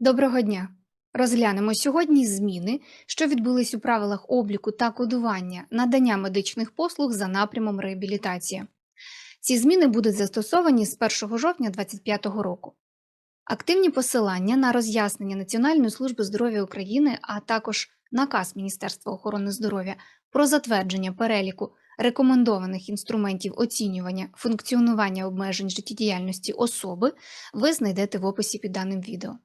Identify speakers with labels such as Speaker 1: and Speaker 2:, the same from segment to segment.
Speaker 1: Доброго дня! Розглянемо сьогодні зміни, що відбулись у правилах обліку та кодування надання медичних послуг за напрямом реабілітація. Ці зміни будуть застосовані з 1 жовтня 2025 року. Активні посилання на роз'яснення Національної служби здоров'я України, а також наказ Міністерства охорони здоров'я про затвердження переліку рекомендованих інструментів оцінювання функціонування обмежень життєдіяльності особи ви знайдете в описі під даним відео.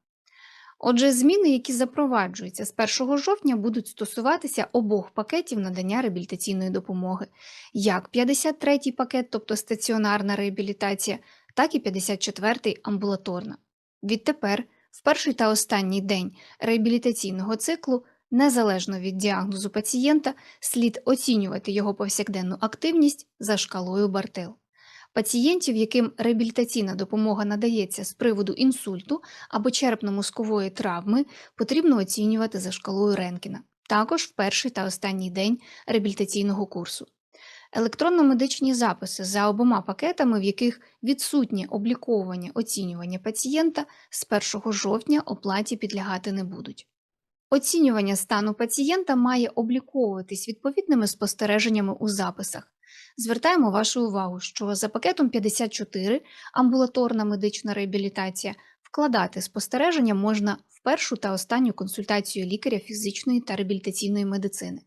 Speaker 1: Отже, зміни, які запроваджуються з 1 жовтня, будуть стосуватися обох пакетів надання реабілітаційної допомоги, як 53-й пакет, тобто стаціонарна реабілітація, так і 54-й амбулаторна. Відтепер, в перший та останній день реабілітаційного циклу, незалежно від діагнозу пацієнта, слід оцінювати його повсякденну активність за шкалою Бартел. Пацієнтів, яким реабілітаційна допомога надається з приводу інсульту або черепно-мозкової травми, потрібно оцінювати за шкалою Ренкіна, також в перший та останній день реабілітаційного курсу. Електронно-медичні записи за обома пакетами, в яких відсутнє обліковування оцінювання пацієнта, з 1 жовтня оплаті підлягати не будуть. Оцінювання стану пацієнта має обліковуватись відповідними спостереженнями у записах. Звертаємо вашу увагу, що за пакетом 54 амбулаторна медична реабілітація вкладати спостереження можна в першу та останню консультацію лікаря фізичної та реабілітаційної медицини.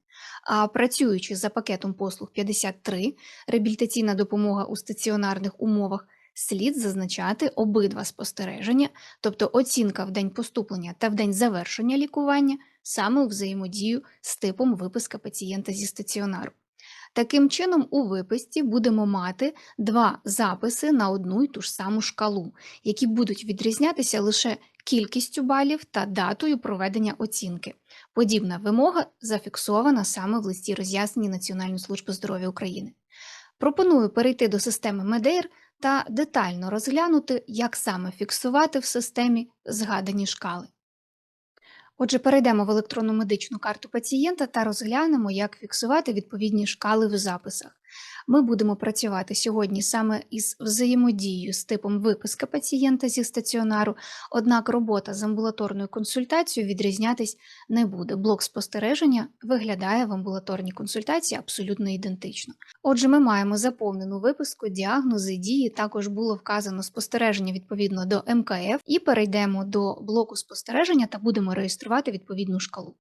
Speaker 1: А працюючи за пакетом послуг 53 реабілітаційна допомога у стаціонарних умовах, слід зазначати обидва спостереження, тобто оцінка в день поступлення та в день завершення лікування, саме у взаємодію з типом виписка пацієнта зі стаціонару. Таким чином, у виписці будемо мати два записи на одну й ту ж саму шкалу, які будуть відрізнятися лише кількістю балів та датою проведення оцінки. Подібна вимога зафіксована саме в листі роз'яснення Національної служби здоров'я України. Пропоную перейти до системи Медейр та детально розглянути, як саме фіксувати в системі згадані шкали. Отже, перейдемо в електронну медичну карту пацієнта та розглянемо, як фіксувати відповідні шкали в записах. Ми будемо працювати сьогодні саме із взаємодією з типом виписка пацієнта зі стаціонару, однак робота з амбулаторною консультацією відрізнятись не буде. Блок спостереження виглядає в амбулаторній консультації абсолютно ідентично. Отже, ми маємо заповнену виписку, діагнози, дії, також було вказано спостереження відповідно до МКФ, і перейдемо до блоку спостереження та будемо реєструвати відповідну шкалу.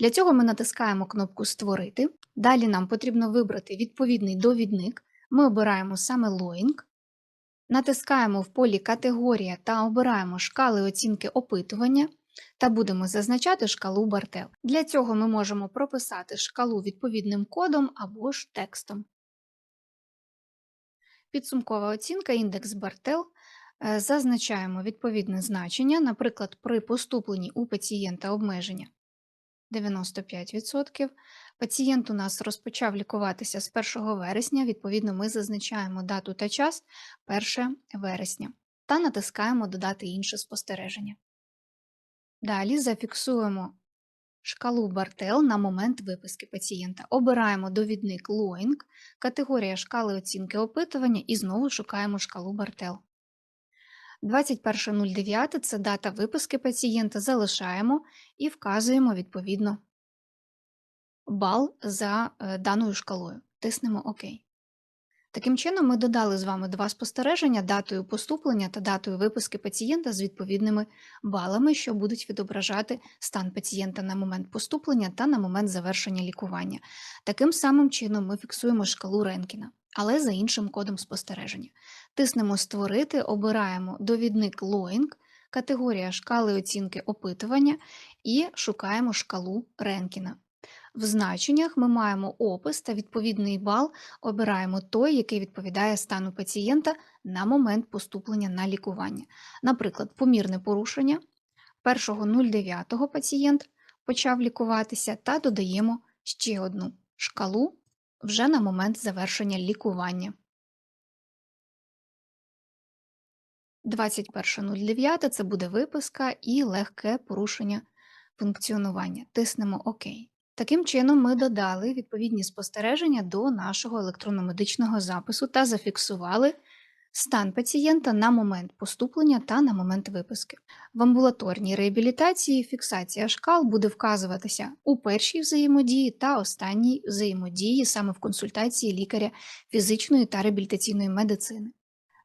Speaker 1: Для цього ми натискаємо кнопку Створити. Далі нам потрібно вибрати відповідний довідник. Ми обираємо саме Лоїнг, натискаємо в полі Категорія та обираємо шкали оцінки опитування та будемо зазначати шкалу Бартел. Для цього ми можемо прописати шкалу відповідним кодом або ж текстом. Підсумкова оцінка індекс Бартел. Е, Зазначаємо відповідне значення, наприклад, при поступленні у пацієнта обмеження 95%. Пацієнт у нас розпочав лікуватися з 1 вересня, відповідно, ми зазначаємо дату та час 1 вересня та натискаємо Додати інше спостереження. Далі зафіксуємо шкалу Бартел на момент виписки пацієнта. Обираємо довідник Лоїнг, категорія шкали оцінки опитування і знову шукаємо шкалу Бартел. 21.09 це дата виписки пацієнта, залишаємо і вказуємо відповідно бал за е, даною шкалою. Тиснемо ОК. Таким чином, ми додали з вами два спостереження датою поступлення та датою виписки пацієнта з відповідними балами, що будуть відображати стан пацієнта на момент поступлення та на момент завершення лікування. Таким самим чином ми фіксуємо шкалу Ренкіна, але за іншим кодом спостереження. Тиснемо Створити, обираємо довідник Лоїнг, категорія шкали оцінки опитування і шукаємо шкалу Ренкіна. В значеннях ми маємо опис та відповідний бал, обираємо той, який відповідає стану пацієнта на момент поступлення на лікування. Наприклад, помірне порушення 1.09 пацієнт почав лікуватися та додаємо ще одну шкалу вже на момент завершення лікування. 21.09 це буде виписка і легке порушення функціонування. Тиснемо ОК. Таким чином, ми додали відповідні спостереження до нашого електронно-медичного запису та зафіксували стан пацієнта на момент поступлення та на момент виписки. В амбулаторній реабілітації фіксація шкал буде вказуватися у першій взаємодії та останній взаємодії саме в консультації лікаря фізичної та реабілітаційної медицини.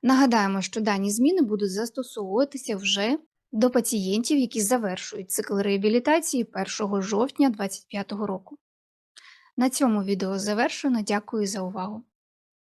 Speaker 1: Нагадаємо, що дані зміни будуть застосовуватися вже до пацієнтів, які завершують цикл реабілітації 1 жовтня 2025 року. На цьому відео завершено. Дякую за увагу.